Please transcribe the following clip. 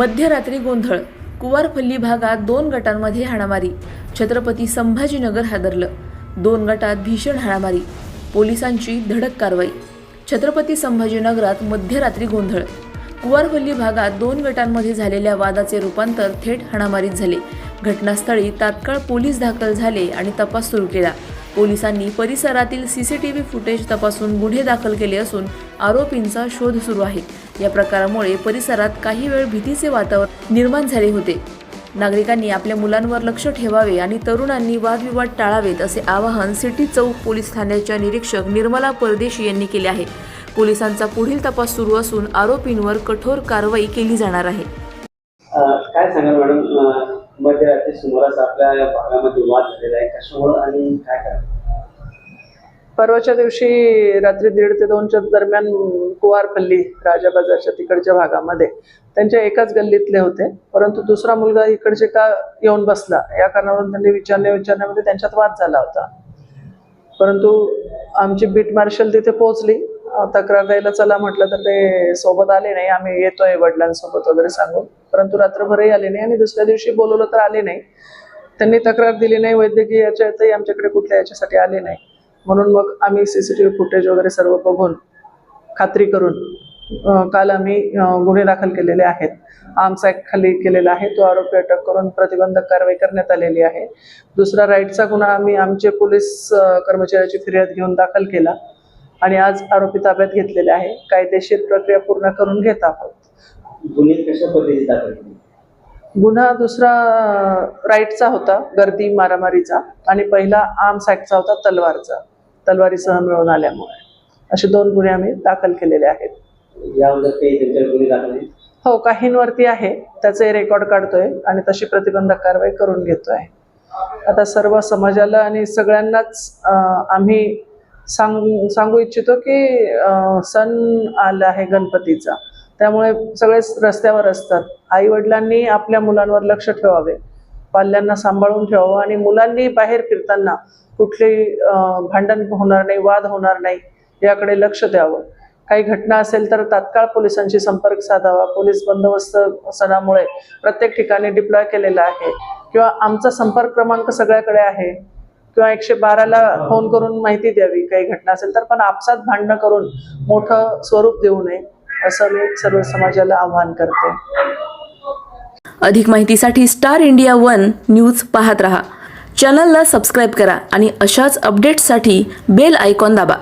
मध्यरात्री गोंधळ. कुवारपल्ली भागात दोन गटांमध्ये हाणामारी. छत्रपती संभाजीनगर हादरलं. दोन गटात भीषण हाणामारी. पोलिसांची धडक कारवाई. छत्रपती संभाजीनगरात मध्यरात्री गोंधळ. कुवारपल्ली भागात दोन गटांमध्ये झालेल्या वादाचे रूपांतर थेट हाणामारीत झाले. घटनास्थळी तात्काळ पोलीस दाखल झाले आणि तपास सुरू केला. पोलिसांनी परिसरातील सीसीटीव्ही फुटेज तपासून गुन्हे दाखल केले असून आरोपींचा शोध सुरू आहे. या प्रकारामुळे परिसरात काही वेळ भीतीचे वातावरण निर्माण झाले होते. नागरिकांनी आपल्या मुलांवर लक्ष ठेवावे आणि तरुणांनी वादविवाद टाळावेत असे आवाहन सिटी चौक पोलीस ठाण्याच्या निरीक्षक निर्मला परदेशी यांनी केले आहे. पोलिसांचा पुढील तपास सुरू असून आरोपींवर कठोर कारवाई केली जाणार आहे. काय सांगाल मॅडम? मध्यरात्री सुमारास आपल्या भागामध्ये वाद झालेला आहे. कशामुळे आणि काय परवाच्या दिवशी रात्री दीड ते दोनच्या दरम्यान कुवारपल्ली राजा बाजारच्या तिकडच्या भागामध्ये. त्यांच्या एकाच गल्लीतले होते. परंतु दुसरा मुलगा इकडचे का येऊन बसला? या कारणावरून त्यांनी विचारण्या विचारण्यामध्ये त्यांच्यात वाद झाला होता. परंतु आमची बीट मार्शल तिथे पोहोचली. तक्रार द्यायला चला म्हटलं तर ते सोबत आले नाही. आम्ही येतोय वडिलांसोबत वगैरे सांगून. परंतु रात्रभरही आले नाही आणि दुसऱ्या दिवशी बोलवलं तर आले नाही. त्यांनी तक्रार दिली नाही वैद्यकीय याच्यातही आमच्याकडे कुठल्या याच्यासाठी आले नाही. म्हणून मग आम्ही C C T V footage वगैरे सर्व बघून खात्री करून काल आम्ही गुन्हे दाखल केलेले आहेत. आर्म्स ॲक्ट खाली केलेला आहे. तो आरोपी अटक करून प्रतिबंधक कारवाई करण्यात आलेली आहे. दुसरा राईटचा गुन्हा आम्ही आमचे पोलीस कर्मचाऱ्याची फिर्याद घेऊन दाखल केला आणि आज आरोपी ताब्यात घेतलेले आहे. कायदेशीर प्रक्रिया पूर्ण करून घेत आहोत. गुन्हे कशा पद्धतीने दाखल गुन्हा दुसरा राईटचा होता गर्दी मारामारीचा. आणि पहिला आर्म्स ॲक्टचा होता तलवारचा. तलवारीसह मिळून आल्यामुळे. असे दोन गुन्हे आम्ही दाखल केलेले आहेत. हो काहींवरती आहे. त्याचे रेकॉर्ड काढतोय आणि तशी प्रतिबंधक कारवाई करून घेतोय. आता सर्व समाजाला आणि सगळ्यांनाच आम्ही सांग सांगू इच्छितो की सण आला आहे गणपतीचा. त्यामुळे सगळेच रस्त्यावर असतात. आई वडिलांनी आपल्या मुलांवर लक्ष ठेवावे. पाल्यांना सांभाळून ठेवावं आणि मुलांनी बाहेर फिरताना कुठली भांडण होणार नाही वाद होणार नाही याकडे लक्ष द्यावं. काही घटना असेल तर तात्काळ पोलिसांशी संपर्क साधावा. पोलीस बंदोबस्त सणामुळे प्रत्येक ठिकाणी डिप्लॉय केलेला आहे. किंवा आमचा संपर्क क्रमांक सगळ्याकडे आहे. किंवा एकशे बाराला फोन करून माहिती द्यावी. काही घटना असेल तर पण आपसात भांडणं करून मोठं स्वरूप देऊ नये. असं मी सर्व समाजाला आवाहन करते. अधिक माहितीसाठी स्टार इंडिया वन न्यूज पाहत रहा. चॅनलला सबस्क्राईब करा आणि अशाच अपडेट्ससाठी बेल आयकॉन दाबा.